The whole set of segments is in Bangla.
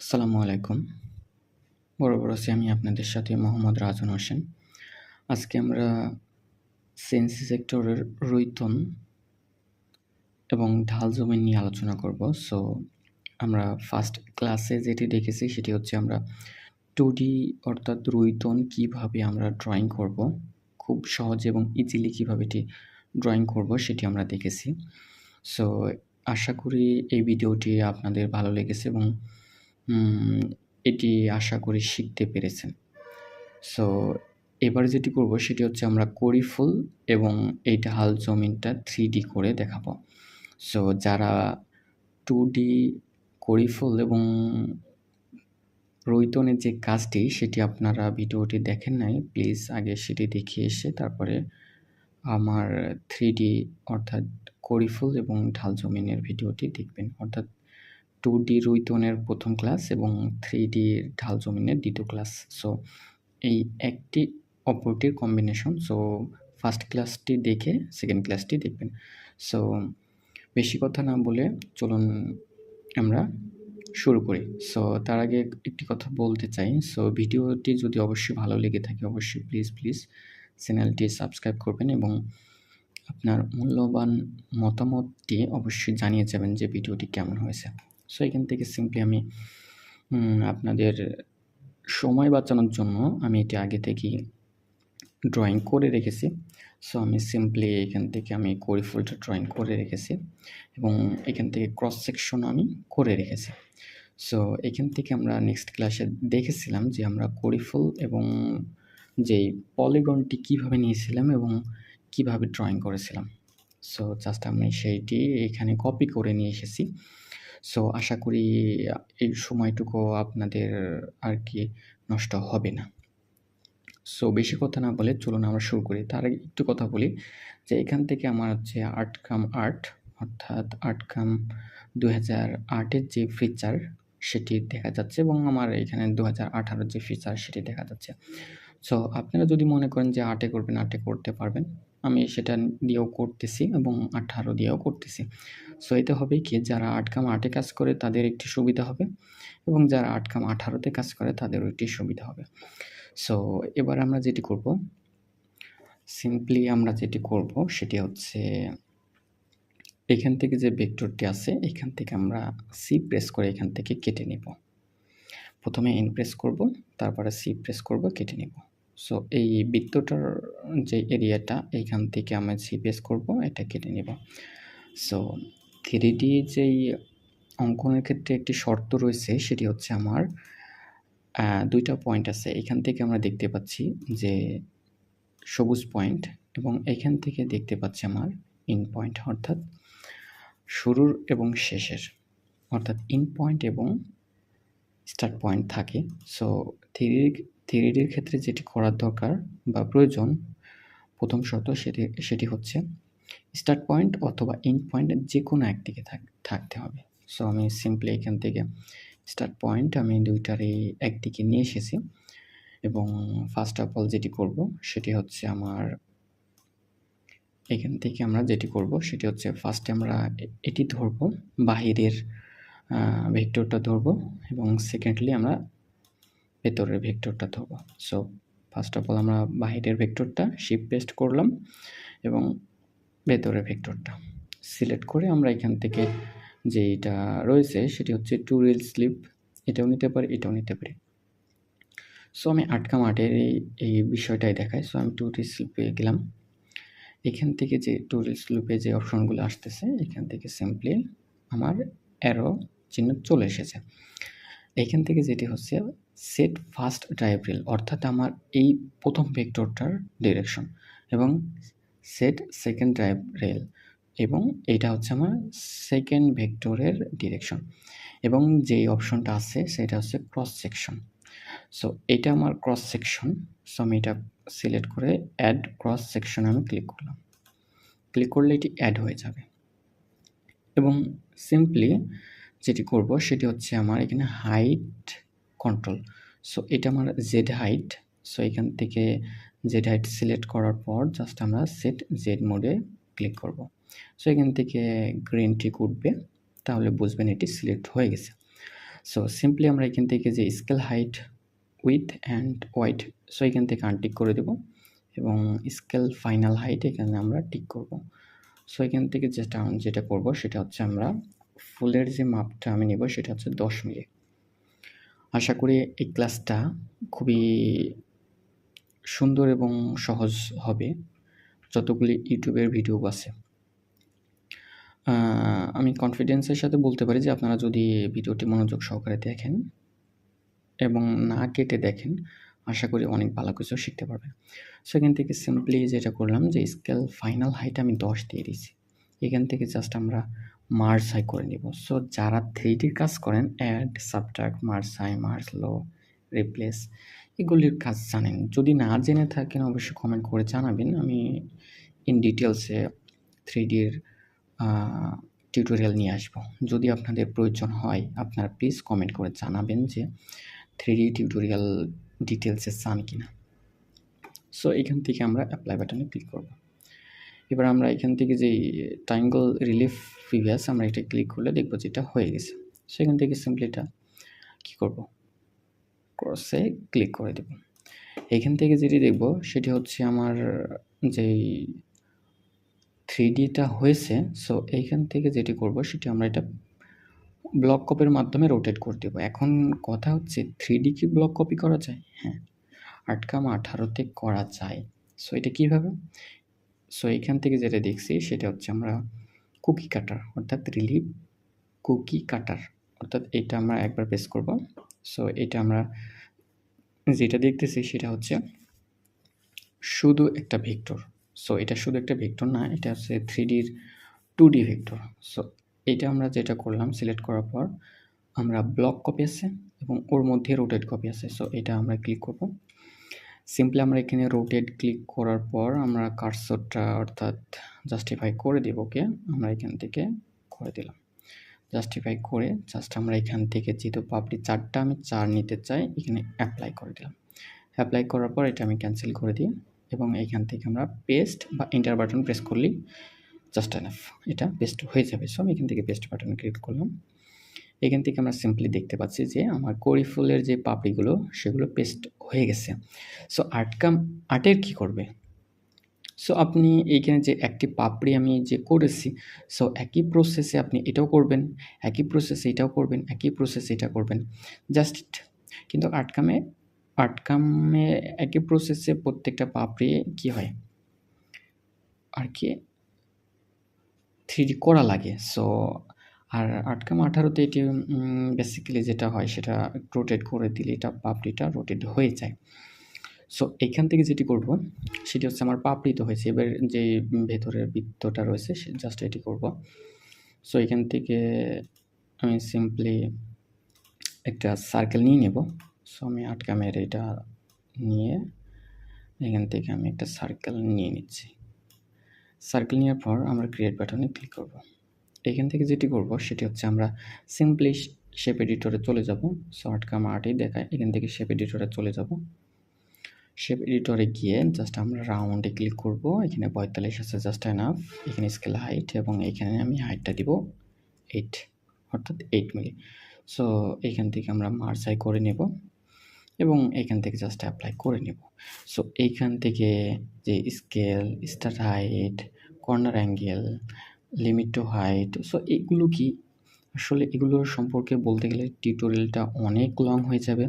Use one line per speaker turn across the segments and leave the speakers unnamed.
আসসালামু আলাইকুম। বড় বড় আমি আপনাদের সাথে মোহাম্মদ রাজন হোসেন। আজকে আমরা সেন্সি সেক্টরের রৈতন এবং ঢাল জমি নিয়ে আলোচনা করব। সো আমরা ফার্স্ট ক্লাসে যেটি দেখেছি সেটি হচ্ছে আমরা টু ডি অর্থাৎ রৈতন কীভাবে আমরা ড্রয়িং করব, খুব সহজ এবং ইজিলি কীভাবে এটি ড্রয়িং করব সেটি আমরা দেখেছি। সো আশা করি এই ভিডিওটি আপনাদের ভালো লেগেছে এবং এটি আশা করি শিখতে পেরেছেন। সো এবার যেটি করব সেটি হচ্ছে আমরা কড়ি ফুল এবং এই ঢাল জমিনটা থ্রি ডি করে দেখাবো। সো যারা টু ডি কড়ি ফুল এবং রৈতনের যে কাজটি সেটি আপনারা ভিডিওটি দেখেন নাই প্লিজ আগে সেটি দেখে এসে তারপরে আমার থ্রি ডি অর্থাৎ কড়িফুল এবং ঢাল জমিনের ভিডিওটি দেখবেন। অর্থাৎ টু ডি রুইতনের প্রথম ক্লাস এবং থ্রি ডি ঢাল জমিনের দ্বিতীয় ক্লাস সো এই একটি অপরটির কম্বিনেশন সো ফার্স্ট ক্লাসটি দেখে সেকেন্ড ক্লাসটি দেখবেন। সো বেশি কথা না বলে চলুন আমরা শুরু করি। সো তার আগে একটি কথা বলতে চাই। সো ভিডিওটি যদি অবশ্যই ভালো লেগে থাকে, অবশ্যই প্লিজ প্লিজ চ্যানেলটি সাবস্ক্রাইব করবেন এবং আপনার মূল্যবান মতামতটি অবশ্যই জানিয়ে যাবেন যে ভিডিওটি কেমন হয়েছে। সো এখান থেকে সিম্পলি আমি আপনাদের সময় বাঁচানোর জন্য আমি এটি আগে থেকেই ড্রয়িং করে রেখেছি। সো আমি সিম্পলি এখান থেকে আমি করি ফুলটা ড্রয়িং করে রেখেছি এবং এখান থেকে ক্রস সেকশন আমি করে রেখেছি। সো এখান থেকে আমরা নেক্সট ক্লাসে দেখেছিলাম যে আমরা করি ফুল এবং যেই পলিগনটি কীভাবে নিয়েছিলাম এবং কীভাবে ড্রয়িং করেছিলাম। সো জাস্ট আমি সেইটি এখানে কপি করে নিয়ে এসেছি। সো আশা করি এই সময়টুকু আপনাদের আর কি নষ্ট হবে না। সো বেশি কথা না বলে চলুন আমরা শুরু করি। তার আগে একটু কথা বলি যে এখান থেকে আমার হচ্ছে আর্ট কাম আর্ট অর্থাৎ আর্ট কাম দু হাজার আটের যে ফিচার সেটি দেখা যাচ্ছে এবং আমার এখানে দু হাজার আঠারোর যে ফিচার সেটি দেখা যাচ্ছে। সো আপনারা যদি মনে করেন যে আর্টে করবেন আর্টে করতে পারবেন। আমি সেটা দিয়েও করতেছি এবং আঠারো দিয়েও করতেছি। সো এতে হবে কি, যারা আটকাম আটে কাজ করে তাদের একটি সুবিধা হবে এবং যারা আটকাম আঠারোতে কাজ করে তাদেরও একটি সুবিধা হবে। সো এবার আমরা যেটি করব সিম্পলি আমরা যেটি করব সেটি হচ্ছে এখান থেকে যে ভেক্টরটি আছে, এখান থেকে আমরা সি প্রেস করে এখান থেকে কেটে নেব। প্রথমে এন প্রেস করব, তারপরে সি প্রেস করব, কেটে নেব। সো এই বৃত্তটার যে এরিয়াটা এইখান থেকে আমি সি প্রেস করব, এটা কেটে নেব। সো থ্রি ডি যেই অঙ্কনের ক্ষেত্রে একটি শর্ত রয়েছে, সেটি হচ্ছে আমার দুইটা পয়েন্ট আছে। এখান থেকে আমরা দেখতে পাচ্ছি যে সবুজ পয়েন্ট এবং এখান থেকে দেখতে পাচ্ছি আমার ইন পয়েন্ট অর্থাৎ শুরুর এবং শেষের, অর্থাৎ ইন পয়েন্ট এবং স্টার্ট পয়েন্ট থাকে। সো থ্রি থ্রি ডির ক্ষেত্রে যেটি করার দরকার বা প্রয়োজন, প্রথম শর্ত সেটি সেটি হচ্ছে স্টার্ট পয়েন্ট অথবা ইন পয়েন্ট যে কোনো একদিকে থাকতে হবে। সো আমি সিম্পলি এখান থেকে স্টার্ট পয়েন্ট আমি দুইটারই একদিকে নিয়ে এসেছি এবং ফার্স্ট অফ অল যেটি করব সেটি হচ্ছে আমার, এখান থেকে আমরা যেটি করব সেটি হচ্ছে ফার্স্টে আমরা এটি ধরব, বাহিরের ভেক্টরটা ধরব এবং সেকেন্ডলি আমরা ভেতরের ভেক্টরটা ধরব। সো ফার্স্ট অফ অল আমরা বাহিরের ভেক্টরটা শিপ পেস্ট করলাম এবং ভেতরের ভেক্টরটা সিলেক্ট করে আমরা এখান থেকে যেটা রয়েছে সেটি হচ্ছে টু রিল স্লিপ এটাও নিতে পারি, এটাও নিতে পারি। সো আমি আটকা মাঠের এই এই বিষয়টাই দেখাই। সো আমি টু রিল স্লিপে গেলাম। এখান থেকে যে টু রিল স্লিপে যে অপশনগুলো আসতেছে, এখান থেকে সিম্পলি আমার অ্যারো চিহ্ন চলে এসেছে। এখান থেকে যেটি হচ্ছে সেট ফার্স্ট ড্রাইভ রেল অর্থাৎ আমার এই প্রথম ভেক্টরটার ডিরেকশন এবং সেট সেকেন্ড ড্রাইভ রেল এবং এটা হচ্ছে আমার সেকেন্ড ভেক্টরের ডিরেকশন এবং যেই অপশনটা আছে সেটা হচ্ছে ক্রস সেকশন সো এটা আমার ক্রস সেকশন সো আমি এটা সিলেক্ট করে অ্যাড ক্রস সেকশন আমি ক্লিক করলাম। ক্লিক করলে এটি অ্যাড হয়ে যাবে। এবং সিম্পলি যেটি করব সেটি হচ্ছে আমার এখানে হাইট কন্ট্রোল সো এটা আমার জেড হাইট সো এখান থেকে জেড হাইট সিলেক্ট করার পর জাস্ট আমরা সেট জেড মোডে ক্লিক করব। সো এখান থেকে গ্রিন টিক উঠবে, তাহলে বুঝবেন এটি সিলেক্ট হয়ে গেছে। সো সিম্পলি আমরা এখান থেকে যে scale height width and white so এখান থেকে আনটিক করে দেব এবং স্কেল ফাইনাল হাইট এখানে আমরা টিক করব। সো এখান থেকে যেটা যেটা করব সেটা হচ্ছে আমরা ফুলের যে মাপটা আমি নেব সেটা হচ্ছে দশ মিলি। আশা করি এই ক্লাসটা খুবই সুন্দর এবং সহজ হবে। যতগুলি ইউটিউবের ভিডিও আছে। আমি কনফিডেন্সের সাথে বলতে পারি যে আপনারা যদি ভিডিওটি মনোযোগ সহকারে দেখেন এবং না কেটে দেখেন, আশা করি অনেক ভালো কিছু শিখতে পারবেন সো এখান থেকে সিম্পলি যেটা করলাম যে স্কেল ফাইনাল হাইট আমি দশ দিয়ে দিয়েছি। এখান থেকে জাস্ট আমরা মার্স হাই করে নিব। সো যারা থ্রি ডির কাজ করেন add subtract mars high mars low replace এগুলির কাজ জানেন। যদি না জেনে থাকেন, অবশ্যই কমেন্ট করে জানাবেন। আমি ইন ডিটেলসে থ্রি ডির টিউটোরিয়াল নিয়ে আসব। যদি আপনাদের প্রয়োজন হয়, আপনারা প্লিজ কমেন্ট করে জানাবেন যে থ্রি ডি টিউটোরিয়াল ডিটেলসে চান কি না সো এখান থেকে আমরা অ্যাপ্লাই বাটনে ক্লিক করব। এবার আমরা এখান থেকে যে ট্রাইঙ্গল রিলিফ প্রিভিয়াস আমরা এটা ক্লিক করলে দেখব যে এটা হয়ে গেছে। সেখান থেকে সিম্পলি এটা কী করব? ক্রসে ক্লিক করে দেব। এখান থেকে যেটি দেখব, সেটি হচ্ছে আমার যেই থ্রি ডিটা হয়েছে সো এইখান থেকে যেটি করব, সেটি আমরা এটা ব্লক কপির মাধ্যমে রোটেট করে দেবো। এখন কথা হচ্ছে থ্রি ডি কি ব্লক কপি করা যায়? হ্যাঁ আটকাম আঠারোতে করা যায়। সো এটা কীভাবে? সো এখান থেকে যেটা দেখছি, সেটা হচ্ছে আমরা কুকি কাটার, অর্থাৎ রিলিভ কুকি কাটার, অর্থাৎ এটা আমরা একবার প্রেস করব। সো এটা আমরা যেটা দেখতেছি সেটা হচ্ছে শুধু একটা ভেক্টর। সো এটা শুধু একটা ভেক্টর না, এটা হচ্ছে থ্রি ডির টু ডি ভেক্টর। সো এটা আমরা যেটা করলাম সিলেক্ট করার পর আমরা ব্লক কপি আছে এবং ওর মধ্যে রোটেট কপি আছে। সো এটা আমরা ক্লিক করব। সিম্পলি আমরা এখানে রোটেট ক্লিক করার পর আমরা কার্সরটা অর্থাৎ জাস্টিফাই করে দেব ওকে আমরা এখান থেকে করে দিলাম। জাস্টিফাই করে জাস্ট আমরা এখান থেকে যেহেতু পাবলি চারটা আমি চার নিতে চাই, এখানে অ্যাপ্লাই করে দিলাম। অ্যাপ্লাই করার পর এটা আমি ক্যান্সেল করে দিই এবং এখান থেকে আমরা পেস্ট বা ইন্টার বাটন প্রেস করলেই জাস্ট এনাফ এটা পেস্ট হয়ে যাবে। সো আমি এখান থেকে পেস্ট বাটন ক্লিক করলাম। এখান থেকে আমরা সিম্পলি দেখতে পাচ্ছি যে আমার কড়ি ফুলের যে পাপড়িগুলো, সেগুলো পেস্ট হয়ে গেছে। সো আটকাম আর্টের কি করবে? সো আপনি এইখানে যে একটি পাপড়ি আমি যে করেছি সো একই প্রসেসে আপনি এটাও করবেন, একই প্রসেসে এটাও করবেন, একই প্রসেসে এটা করবেন। জাস্ট কিন্তু আটকামে আটকামে একই প্রসেসে প্রত্যেকটা পাপড়ি কি হয়? আর কি? থ্রি করা লাগে। সো আর আটকাম আঠারোতে এটি বেসিক্যালি যেটা হয় সেটা রোটেট করে দিলে এটা পাপড়িটা রোটেট হয়ে যায়। সো এইখান থেকে যেটি করব, সেটি হচ্ছে আমার পাপড়ি তো হয়েছে। এবার যে ভেতরের বৃত্তটা রয়েছে, সে জাস্ট এটি করব। সো এখান থেকে আমি সিম্পলি একটা সার্কেল নিয়ে নেব। সো আমি আটকামের এটা নিয়ে এখান থেকে আমি একটা সার্কেল নিয়ে নিচ্ছি। সার্কেল নেওয়ার পর আমরা ক্রিয়েট বাটনে ক্লিক করব। এখান থেকে যেটি করব সেটি হচ্ছে আমরা সিম্পলি শেপ এডিটরে চলে যাব। সো আটকাম আর্টেই দেখায়, এখান থেকে শেপ এডিটরে চলে যাব। শেপ এডিটরে গিয়ে জাস্ট আমরা রাউন্ডে ক্লিক করব। এখানে পঁয়তাল্লিশ আছে জাস্ট এনাফ এখানে স্কেল হাইট এবং এখানে আমি হাইটটা দিব এইট অর্থাৎ এইট মিলি। সো এখান থেকে আমরা মার্সাই করে নেব এবং এখান থেকে জাস্ট অ্যাপ্লাই করে নেব। সো এইখান থেকে যে scale star height corner angle limit to height so এগুলো কি? আসলে এগুলোর সম্পর্কে বলতে গেলে টিউটোরিয়ালটা অনেক লং হয়ে যাবে।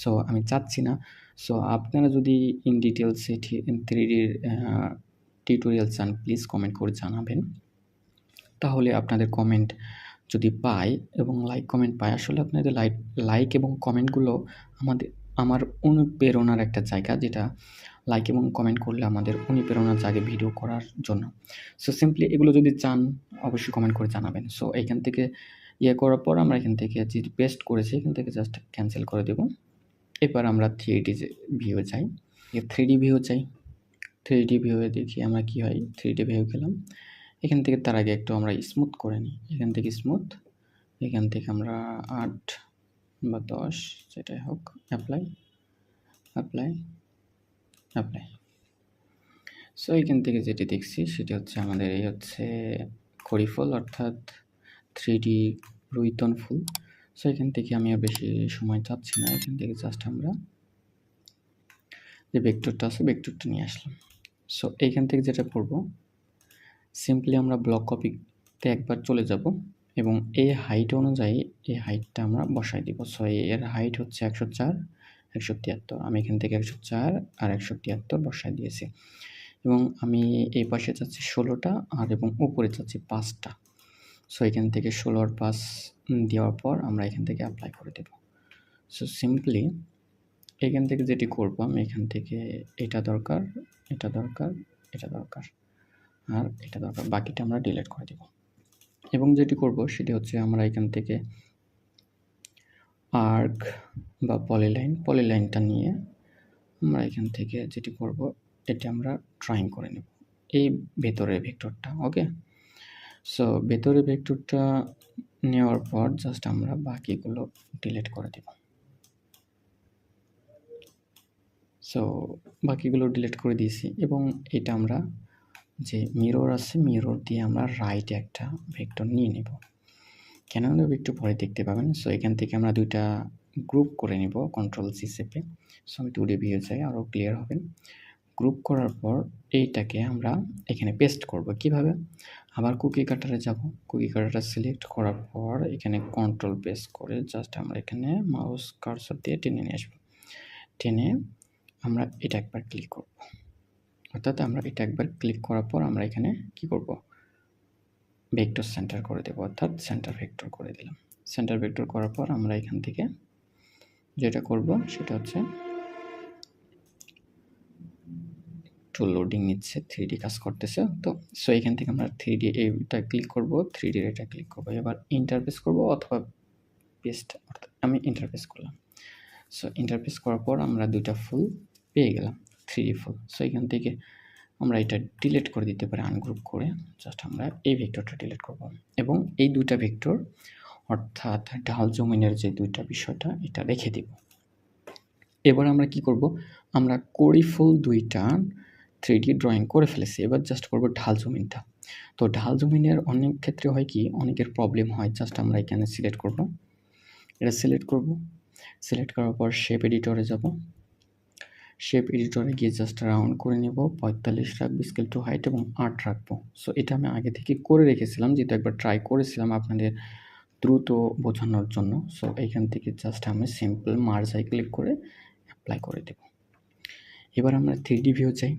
সো আমি চাচ্ছি না। সো আপনারা যদি ইন ডিটেলসে থ্রি ডির টিউটোরিয়াল চান প্লিজ কমেন্ট করে জানাবেন। তাহলে আপনাদের কমেন্ট যদি পাই এবং লাইক কমেন্ট পাই, আসলে আপনাদের লাইক লাইক এবং কমেন্টগুলো আমাদের, আমার অনুপ্রেরণার একটা জায়গা, যেটা লাইক এবং কমেন্ট করলে আমাদের অনুপ্রেরণা জাগে ভিডিও করার জন্য। সো সিম্পলি এগুলো যদি চান, অবশ্যই কমেন্ট করে জানাবেন। সো এখান থেকে ইয়ে করার পর আমরা এখান থেকে যে পেস্ট করেছি, এখান থেকে জাস্ট ক্যান্সেল করে দেব। এবার আমরা থ্রি ডি ভিউ চাই থ্রি ডি ভিউ চাই। থ্রি ডি ভিউয়ে দেখি আমরা কী হয় থ্রি ডি ভিউ গেলাম। এখান থেকে তার আগে একটু আমরা স্মুথ করে নিই। এখান থেকে স্মুথ এখান থেকে আমরা আট বা দশ, যেটাই হোক অ্যাপ্লাই অ্যাপ্লাই অ্যাপ্লাই সো এখান থেকে যেটি দেখছি, সেটি হচ্ছে আমাদের এই হচ্ছে খড়ি ফুল, অর্থাৎ থ্রি ডি রুইতন ফুল। সো এখান থেকে আমি আর বেশি সময় চাচ্ছি না। এখান থেকে জাস্ট আমরা যে ভেক্টরটা আছে ভেক্টরটা নিয়ে আসলাম। সো এইখান থেকে যেটা করব সিম্পলি আমরা ব্লক কপিতে একবার চলে যাব এবং এই হাইট অনুযায়ী এই হাইটটা আমরা বসাই দিব। সো এর হাইট হচ্ছে একশো চার একশো তিয়াত্তর আমি এখান থেকে একশো চার আর একশো তিয়াত্তর বসাই দিয়েছি। এবং আমি এই পাশে চাচ্ছি ষোলোটা আর এবং উপরে চাচ্ছি পাঁচটা। সো এখান থেকে ষোলোর পাঁচ দেওয়ার পর আমরা এখান থেকে অ্যাপ্লাই করে দেব। সো সিম্পলি এখান থেকে যেটি করব, আমি এখান থেকে এটা দরকার এটা দরকার এটা দরকার আর এটা দরকার। বাকিটা আমরা ডিলিট করে দেব। এবং যেটি করব, সেটি হচ্ছে আমরা এখান থেকে আর্ক বা পলিলাইন পলিলাইনটা নিয়ে আমরা এখান থেকে যেটি করব, এটি আমরা ড্রয়িং করে নেব। এই ভেতরের ভেক্টরটা ওকে সো ভেতরের ভেক্টরটা নেওয়ার পর জাস্ট আমরা বাকিগুলো ডিলিট করে দেব। সো বাকিগুলো ডিলিট করে দিয়েছি এবং এটা আমরা যে মিরর আছে মিরর দিয়ে আমরা রাইটে একটা ভেক্টর নিয়ে নেব। কেন নেব একটু পরে দেখতে পাবেন। সো এখান থেকে আমরা দুইটা গ্রুপ করে নিব কন্ট্রোল সি সেপে সো আমি টু ডি ভিউ যাই আরও ক্লিয়ার হবেন গ্রুপ করার পর এইটাকে আমরা এখানে পেস্ট করব। কীভাবে? আবার কুকি কাটারে যাব। কুকি কাটারটা সিলেক্ট করার পর এখানে কন্ট্রোল পেস্ট করে জাস্ট আমরা এখানে মাউস কার্সার দিয়ে টেনে নিয়ে আসব। টেনে আমরা এটা একবার ক্লিক করব। অর্থাৎ আমরা এটা একবার ক্লিক করার পর আমরা এখানে কি করব? ভেক্টর সেন্টার করে দেবো, অর্থাৎ সেন্টার ভেক্টর করে দিলাম। সেন্টার ভেক্টর করার পর আমরা এখান থেকে যেটা করব সেটা হচ্ছে একটু লোডিং নিচ্ছে থ্রি ডি কাজ করতেছে, তো সো এখান থেকে আমরা থ্রি ডি এইটা ক্লিক করব থ্রি ডির এটা ক্লিক করব, এবার ইন্টারফেস করব অথবা পেস্ট অর্থাৎ আমি ইন্টারফেস করলাম। সো ইন্টারফেস করার পর আমরা দুইটা ফুল পেয়ে গেলাম থ্রি ডি ফুল সো এখান থেকে আমরা এটা ডিলেট করে দিতে পারি আনগ্রুপ করে। জাস্ট আমরা এই ভেক্টরটা ডিলেট করব। এবং এই দুইটা ভেক্টর অর্থাৎ ঢাল জমিনের যে দুইটা বিষয়টা, এটা রেখে দিব। এবার আমরা কি করব? আমরা কড়ি ফুল দুইটা থ্রি ডি ড্রয়িং করে ফেলেছি। এবার জাস্ট করব ঢাল জমিনটা। তো ঢাল জমিনের অনেক ক্ষেত্রে হয় কি, অনেকের প্রবলেম হয়। জাস্ট আমরা এখানে সিলেক্ট করব। এটা সিলেক্ট করব। সিলেক্ট করার পর শেপ এডিটরে যাব। শেপ এডিটরে গিয়ে জাস্ট রাউন্ড করে নেব। পঁয়তাল্লিশ রাখব স্কেল টু হাইট এবং আট রাখব। সো এটা আমি আগে থেকে করে রেখেছিলাম, যেহেতু একবার ট্রাই করেছিলাম আপনাদের দ্রুত বোঝানোর জন্য। সো এইখান থেকে জাস্ট আমি সিম্পল মার্জাই ক্লিক করে অ্যাপ্লাই করে দেব। এবার আমরা থ্রি ভিউ চাই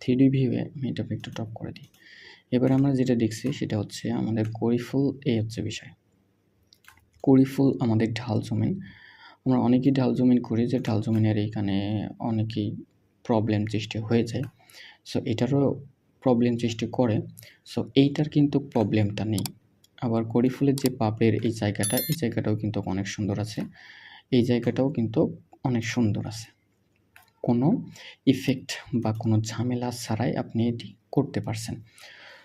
থ্রি ভিউয়ে আমি এটা একটু টপ করে দিই। এবার আমরা যেটা দেখছি, সেটা হচ্ছে আমাদের করিফুল এই হচ্ছে বিষয়। করিফুল আমাদের ঢাল জমিন। আমরা অনেকেই ঢাল জমিন করি যে ঢাল জমিনের এইখানে অনেকেই প্রবলেম সৃষ্টি হয়ে যায়। সো এটারও প্রবলেম সৃষ্টি করে। সো এইটার কিন্তু প্রবলেমটা নেই। আবার করিফুলের যে পাপের এই জায়গাটা, এই জায়গাটাও কিন্তু অনেক সুন্দর আছে। এই জায়গাটাও কিন্তু অনেক সুন্দর আছে। কোনো ইফেক্ট বা কোনো ঝামেলা ছাড়াই আপনি এটি করতে পারছেন।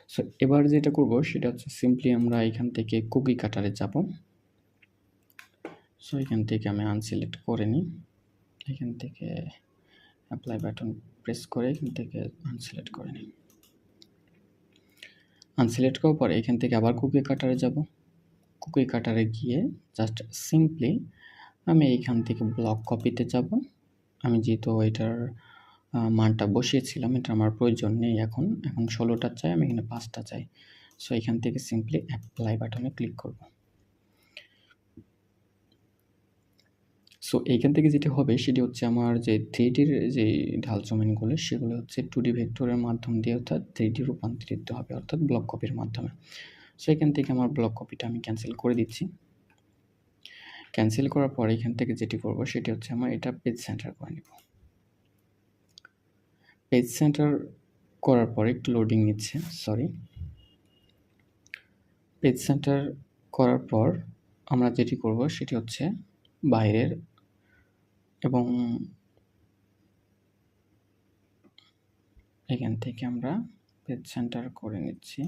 সো এবার যেটা করব, সেটা হচ্ছে সিম্পলি আমরা এখান থেকে কুকি কাটারে যাব। সো এখান থেকে আমি আনসিলেক্ট করে নিই। এখান থেকে অ্যাপ্লাই বাটন প্রেস করে এখান থেকে আনসিলেক্ট করে নিই। আনসিলেক্ট করার পরে এখান থেকে আবার কুকি কাটারে যাব। কুকি কাটারে গিয়ে জাস্ট সিম্পলি আমি এখান থেকে ব্লক কপিতে যাব। আমি যেহেতু এটার মানটা বসিয়েছিলাম, এটা আমার প্রয়োজন নেই এখন। এখন ষোলোটা চাই, আমি এখানে পাঁচটা চাই। সো এখান থেকে সিম্পলি অ্যাপ্লাই বাটনে ক্লিক করব। সো এইখান থেকে যেটি হবে, সেটি হচ্ছে আমার যে থ্রিডির যে ঢাল জমিনগুলো সেগুলো হচ্ছে টু ডি ভেক্টরের মাধ্যম দিয়ে অর্থাৎ থ্রি ডি রূপান্তরিত হবে, অর্থাৎ ব্লক কপির মাধ্যমে। সো এখান থেকে আমার ব্লক কপিটা আমি ক্যান্সেল করে দিচ্ছি। ক্যান্সেল করার পর এখান থেকে যেটি করব, সেটি হচ্ছে আমার এটা পেজ সেন্টার করে নেব। পেজ সেন্টার করার পর একটু লোডিং নিচ্ছে সরি পেজ সেন্টার করার পর আমরা যেটি করব, সেটি হচ্ছে বাইরের এবং এখান থেকে আমরা পেজ সেন্টার করে নিচ্ছি।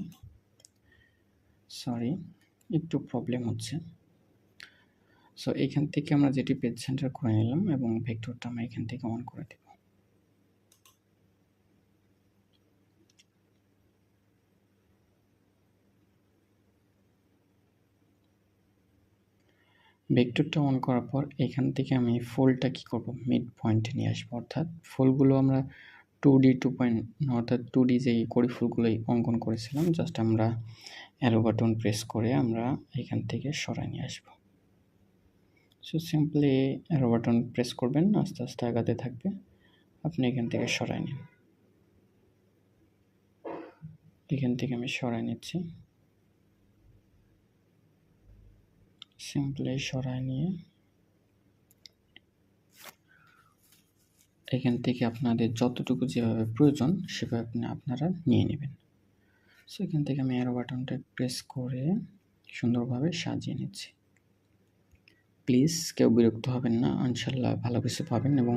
সরি একটু প্রবলেম হচ্ছে। সো এখান থেকে আমরা যেটি পেজ সেন্টার করে নিলাম এবং ভেক্টরটা আমরা এখান থেকে অন করে দেব ভেক্টরটা অন করার পর এখান থেকে আমি ফুলটা কী করব? মিড পয়েন্টে নিয়ে আসব। অর্থাৎ ফুলগুলো আমরা টু ডি টু পয়েন্ট অর্থাৎ টু ডি যেই কড়ি ফুলগুলোই অঙ্কন করেছিলাম। জাস্ট আমরা অ্যারো বাটন প্রেস করে আমরা এখান থেকে সরাই নিয়ে আসব। So simply arrow button press করবেন, আস্তে আস্তে আগাতে থাকবে। আপনি এখান থেকে সরাই নিন। এখান থেকে আমি সরাই নিচ্ছি। সিম্পলি সরাই নিয়ে এখান থেকে আপনাদের যতটুকু যেভাবে প্রয়োজন সেভাবে আপনি আপনারা নিয়ে নেবেন। সো এখান থেকে আমি অ্যারো বাটনটা প্রেস করে সুন্দরভাবে সাজিয়ে নিচ্ছি। প্লিজ কেউ বিরক্ত হবেন না, ইনশাল্লাহ ভালো কিছু পাবেন এবং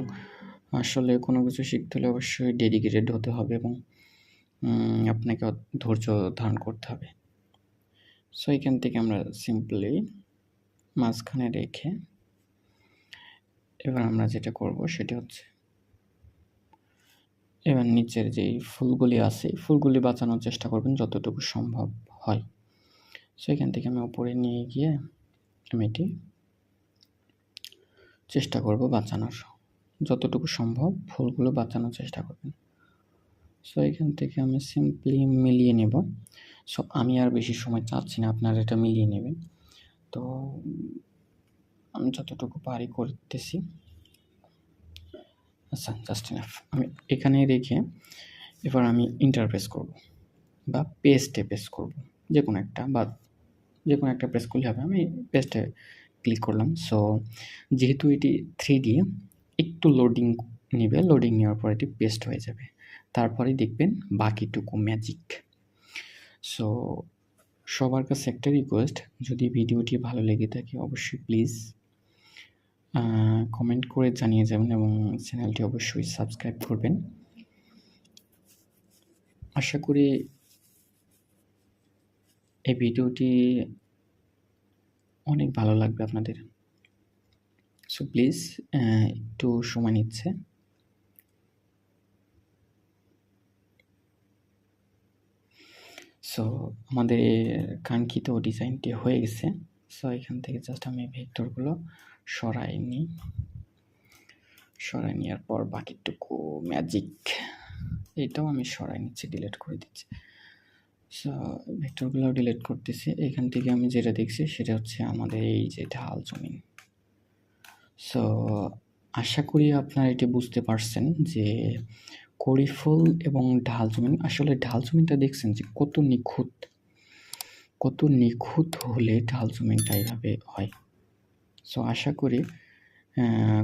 আসলে কোনো কিছু শিখতে হলে অবশ্যই ডেডিকেটেড হতে হবে এবং আপনাকে ধৈর্য ধারণ করতে হবে। সো এখান থেকে আমরা সিম্পলি মাঝখানে রেখে এবার আমরা যেটা করব সেটা হচ্ছে এবার নিচের যেই ফুলগুলি আছে ফুলগুলি বাঁচানোর চেষ্টা করবেন যতটুকু সম্ভব হয়। সো এখান থেকে আমি উপরে নিয়ে গিয়ে আমি এটি চেষ্টা করব বাঁচানোর। যতটুকু সম্ভব ফুলগুলো বাঁচানোর চেষ্টা করবেন। সো এখান থেকে আমি সিম্পলি মিলিয়ে নেব। সো আমি আর বেশি সময় চাচ্ছি না, আপনারা এটা মিলিয়ে নেবেন। তো, আমি যতটুকু পারি করতেছি। আচ্ছা জাস্ট ইনাফ আমি এখানে রেখে এবার আমি ইন্টারপ্রেস করব বা পেস্টে পেস করব। যে কোনো একটা বা যে কোনো একটা প্রেস করলে হবে। আমি পেস্টে ক্লিক করলাম। সো যেহেতু এটি থ্রি ডি একটু লোডিং নেবে। লোডিং নেওয়ার পর এটি পেস্ট হয়ে যাবে। তারপরে দেখবেন বাকিটুকু ম্যাজিক সো সবার কাছে একটা রিকোয়েস্ট যদি ভিডিওটি ভালো লেগে থাকে অবশ্যই প্লিজ কমেন্ট করে জানিয়ে যাবেন এবং চ্যানেলটি অবশ্যই সাবস্ক্রাইব করবেন। আশা করি এই ভিডিওটি অনেক ভালো লাগবে আপনাদের। সো প্লিজ একটু সময় নিচ্ছে। সো আমাদের কাঙ্ক্ষিত ডিজাইনটি হয়ে গেছে। সো এখান থেকে জাস্ট আমি ভেক্টরগুলো সরাই নিই। সরাই নেওয়ার পর বাকিটুকু ম্যাজিক এটাও আমি সরাই নিচ্ছি ডিলিট করে দিচ্ছি। সো ভেক্টরগুলো ডিলিট করতেছি। এখান থেকে আমি যেটা দেখছি, সেটা হচ্ছে আমাদের এই যে ঢাল জমিন। সো আশা করি আপনারা এটি বুঝতে পারছেন যে কড়িফুল এবং ঢাল জমিন। আসলে ঢাল জমিনটা দেখছেন যে কত নিখুঁত কত নিখুঁত হলে ঢাল জমিনটা এইভাবে হয়। সো আশা করি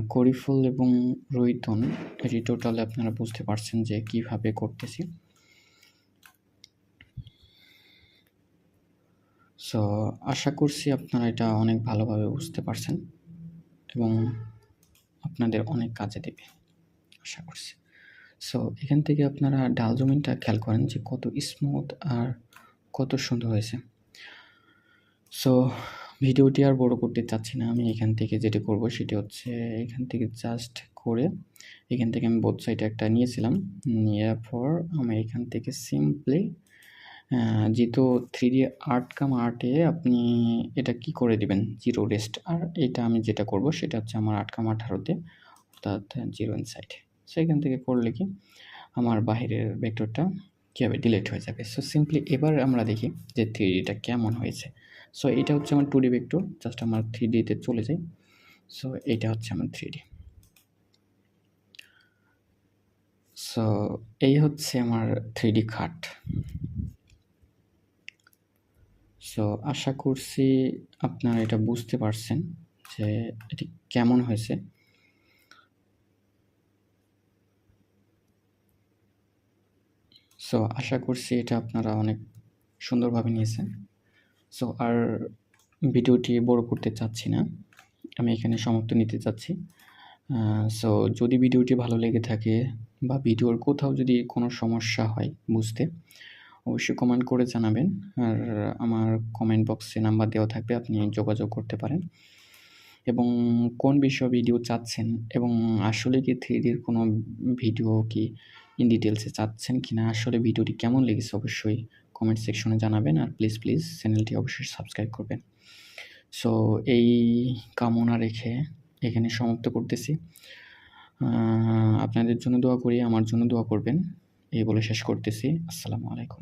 করিফুল এবং রৈতন এটি টোটাল আপনারা বুঝতে পারছেন যে কীভাবে করতেছি। সো আশা করছি আপনারা এটা অনেক ভালোভাবে বুঝতে পারছেন এবং আপনাদের অনেক কাজে দেবে, আশা করছি। সো এখান থেকে আপনারা ডাল জমিনটা খেয়াল করেন যে কত স্মুথ আর কত সুন্দর হয়েছে। সো ভিডিওটি আর বড় করতে চাচ্ছি না। আমি এখান থেকে যেটা করব সেটি হচ্ছে এখান থেকে জাস্ট করে এখান থেকে আমি বোথ সাইডে একটা নিয়েছিলাম। নেওয়ার পর আমি এখান থেকে সিম্পলি যেহেতু থ্রি ডি আর্ট কাম আর্টে আপনি এটা কি করে দিবেন? জিরো রেস্ট আর এটা আমি যেটা করব সেটা হচ্ছে আমার আর্ট কাম আঠারোতে, অর্থাৎ জিরো ইনসাইড সেখান থেকে করলে কি আমার বাহিরের ভেক্টরটা কীভাবে ডিলেট হয়ে যাবে? সো সিম্পলি এবার আমরা দেখি যে থ্রি ডিটা কেমন হয়েছে। সো এটা হচ্ছে আমার টু ডি ভেক্টর জাস্ট আমার থ্রি ডিতে চলে যাই। সো এটা হচ্ছে আমার থ্রি ডি সো এই হচ্ছে আমার থ্রি ডি খাট। সো আশা করছি আপনারা এটা বুঝতে পারছেন যে এটি কেমন হয়েছে। সো আশা করছি এটা আপনারা অনেক সুন্দরভাবে নিয়েছেন। সো আর ভিডিওটি বড় করতে চাচ্ছি না। আমি এখানে সমাপ্ত নিতে চাচ্ছি। সো যদি ভিডিওটি ভালো লেগে থাকে বা ভিডিওর কোথাও যদি কোনো সমস্যা হয় বুঝতে, অবশ্যই কমেন্ট করে জানাবেন। আর আমার কমেন্ট বক্সে নাম্বার দেওয়া থাকবে, আপনি যোগাযোগ করতে পারেন। এবং কোন বিষয়ে ভিডিও চাচ্ছেন এবং আসলে কি থ্রিডির কোনো ভিডিও কি ইন ডিটেলসে চাচ্ছেন কি না, আসলে ভিডিওটি কেমন লেগেছে অবশ্যই কমেন্ট সেকশনে জানাবেন আর প্লিজ প্লিজ চ্যানেলটি অবশ্যই সাবস্ক্রাইব করবেন। সো এই কামনা রেখে এখানে সমাপ্ত করতেছি। আপনাদের জন্য দোয়া করি, আমার জন্য দোয়া করবেন। এই বলে শেষ করতেছি। আসসালামু আলাইকুম।